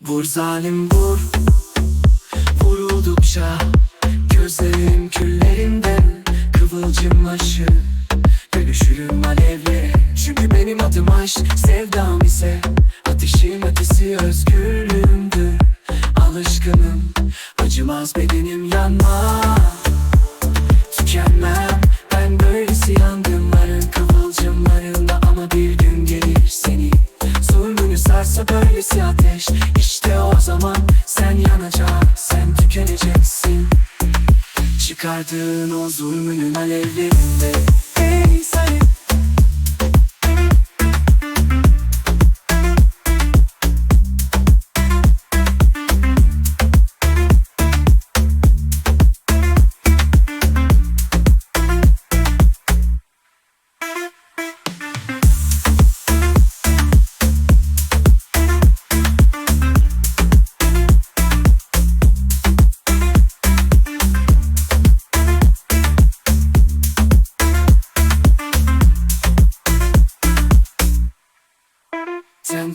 Vur zalim vur. Vuruldukça Gözlerim küllerimde Kıvılcımlaşı Dönüşürüm alevlere Çünkü benim adım aşk Sevdam ise Ateşin ötesi özgürlüğümdür. Alışkınım Acımaz bedenim yanmaz Tükenmem Ben böylesi yangınların kıvılcımlarında. Ama bir gün gelir seni Zulmünü sarsa böylesi ateş Çıkardığın o zulmünün alevlerinde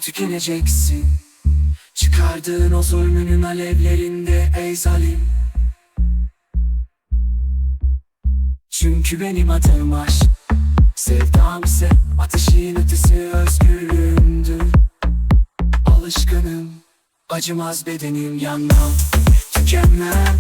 tükeneceksin. Çıkardığın o zulmünün alevlerinde ey zalim. Çünkü benim adım aşk. Sevdam ise ateşin ötesi özgürlüğümdür. Alışkınım Acımaz bedenim yanmam Tükenmem